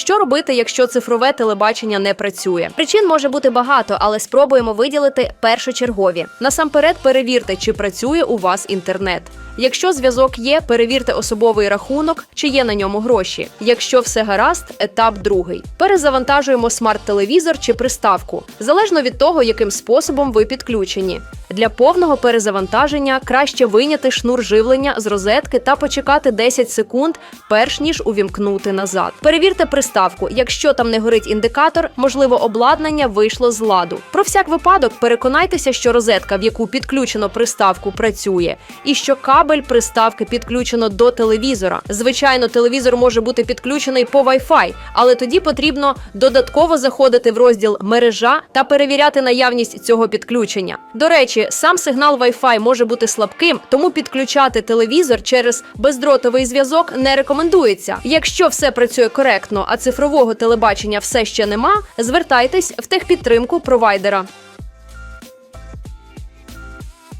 Що робити, якщо цифрове телебачення не працює? Причин може бути багато, але спробуємо виділити першочергові. Насамперед перевірте, чи працює у вас інтернет. Якщо зв'язок є, перевірте особовий рахунок, чи є на ньому гроші. Якщо все гаразд, етап другий. Перезавантажуємо смарт-телевізор чи приставку, залежно від того, яким способом ви підключені. Для повного перезавантаження краще вийняти шнур живлення з розетки та почекати 10 секунд, перш ніж увімкнути назад. Перевірте приставку. Якщо там не горить індикатор, можливо, обладнання вийшло з ладу. Про всяк випадок переконайтеся, що розетка, в яку підключено приставку, працює, і що кабель приставки підключено до телевізора. Звичайно, телевізор може бути підключений по Wi-Fi, але тоді потрібно додатково заходити в розділ мережа та перевіряти наявність цього підключення. До речі, сам сигнал Wi-Fi може бути слабким, тому підключати телевізор через бездротовий зв'язок не рекомендується. Якщо все працює коректно, а цифрового телебачення все ще нема, звертайтесь в техпідтримку провайдера.